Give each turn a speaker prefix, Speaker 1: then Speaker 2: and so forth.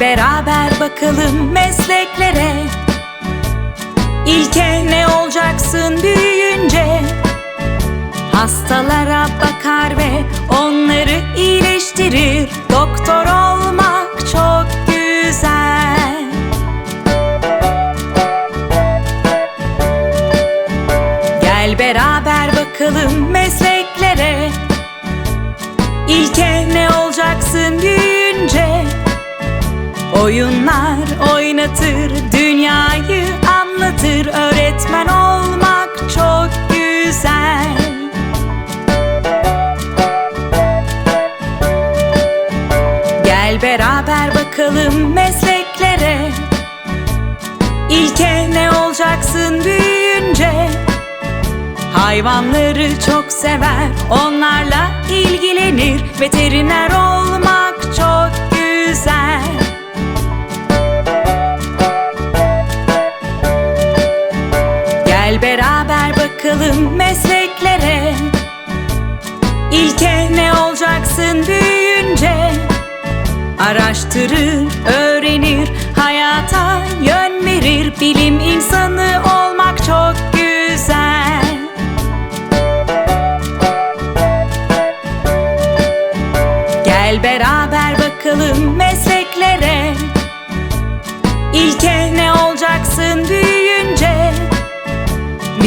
Speaker 1: Beraber bakalım mesleklere. İlke ne olacaksın büyüyünce? Hastalara bakar ve onları iyileştirir. Doktor olmak çok güzel. Gel beraber bakalım mesleklere. İlke ne olacaksın büyüyünce Oyunlar oynatır, dünyayı anlatır. Öğretmen olmak çok güzel. Gel beraber bakalım mesleklere. İlke ne olacaksın büyüyünce? Hayvanları çok sever, onlarla ilgilenir. Veteriner Beraber bakalım mesleklere. İlke ne olacaksın büyüyünce? Araştırır, öğrenir, hayata yön verir. Bilim insanı olmak çok güzel. Gel beraber bakalım mesleklere